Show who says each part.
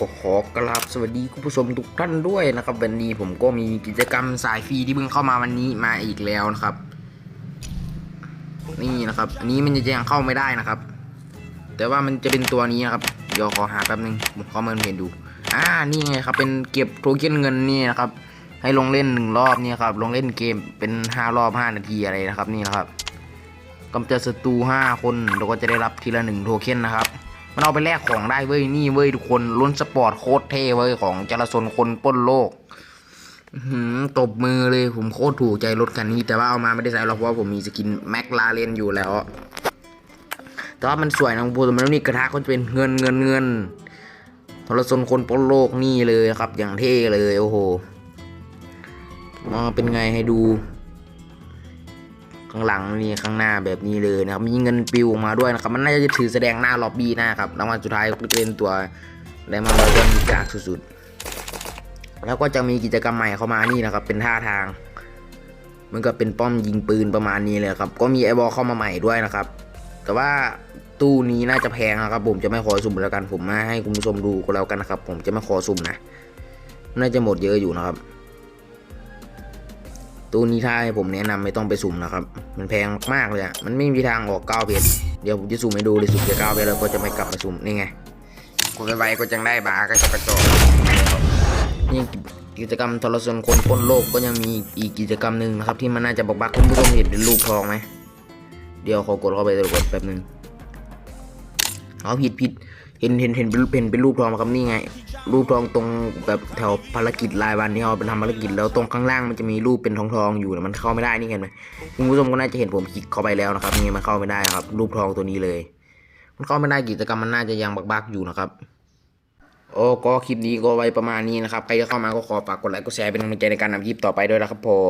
Speaker 1: ก็ขอกราบสวัสดีคุณผู้ชมทุกท่านด้วยนะครับ วันนี้ผมก็มีกิจกรรมสายฟรีที่เพิ่งเข้ามาวันนี้มาอีกแล้วนะครับ นี่นะครับ อันนี้มันจะยังเข้าไม่ได้นะครับ แต่ว่ามันจะเป็นตัวนี้นะครับเดี๋ยวขอหาแป๊บนึงผมขอเมินเพนดู อ่านี่ไงครับเป็นเก็บโทเค็นเงินนี่นะครับ ให้ลงเล่นหนึ่งรอบนี่ครับลงเล่นเกมเป็นห้ารอบห้านาทีอะไรนะครับ นี่นะครับกำจัดศัตรูห้าคนเราก็จะได้รับทีละหนึ่งโทเค็นนะครับ มันเอาไปแลกของได้เว้ยนี่เว้ยทุกคนล้นสปอร์ตโคตรเท่เว้ยของจรสนคนป้นโลกตบมือเลยผมโคตรถูกใจรถคันนี้ แต่ว่าเอามาไม่ได้ใส่หรอกเพราะผมมีสกินแม็กลาเรนอยู่แล้ว แต่ว่ามันสวยนะผมแต่มันนี่กระทะก็จะเป็นเงินเงินเงินทรสนคนป้นโลกนี่เลยครับ อย่างเท่เลยโอ้โหมาเป็นไงให้ดู ข้างหลังนี่ข้างหน้าแบบนี้เลยนะครับมีเงินปิวออกมาด้วยนะครับมันน่าจะถือแสดงหน้าล็อบบี้นะครับรางวัลสุดท้ายก็เป็นตัวไดมอนด์ร้อยก้อนจากสุดๆแล้วก็จะมีกิจกรรมใหม่เข้ามานี่นะครับ เป็นท่าทาง มันก็เป็นป้อมยิงปืนประมาณนี้เลยครับ ก็มีไอบอลเข้ามาใหม่ด้วยนะครับ แต่ว่าตู้นี้น่าจะแพงนะครับ ผมจะไม่ขอสุ่มแล้วกันผมมาให้คุณผู้ชมดูก็แล้วกันนะครับ ผมจะไม่ขอสุ่มนะน่าจะหมดเยอะอยู่นะครับ ตู้นี้ถ้าให้ผมแนะนำไม่ต้องไปสุ่มนะครับ มันแพงมากเลยอะมันไม่มีทางออกเก้าเพชรเดี๋ยวผมจะสุ่มให้ดูเลยสุ่มจะเก้าเพชรแล้วก็จะไม่กลับมาสุ่มนี่ไงกดไปไวก็จังได้บาก็จะกระจอกนี่กิจกรรมทรสนคนปล้นโลกก็ยังมีอีกกิจกรรมหนึ่งนะครับ ที่มันน่าจะบอกบักคุณผู้ชมเห็นเป็นรูปทองไหมเดี๋ยวขอกดเข้าไปดูก่อนแป๊บหนึ่ง เอาผิดผิดเห็นเห็นเห็นเป็นเห็นเป็นรูปทองครับนี่ไง รูปทองตรงแบบแถวภารกิจรายวันที่เราเป็นทำภารกิจแล้วตรงข้างล่างมันจะมีรูปเป็นทองทองอยู่มันเข้าไม่ได้นี่เห็นไหมคุณผู้ชมก็น่าจะเห็นผมคลิกเข้าไปแล้วนะครับนี่มันเข้าไม่ได้ครับ รูปทองตัวนี้เลย มันเข้าไม่ได้กิจกรรมมันน่าจะยังบักๆอยู่นะครับ โอ้ก็คลิปนี้ก็ไว้ประมาณนี้นะครับใครจะเข้ามาก็ขอฝากกดไลค์กดแชร์เป็นกำลังใจในการทำคลิปต่อไปด้วยนะครับผม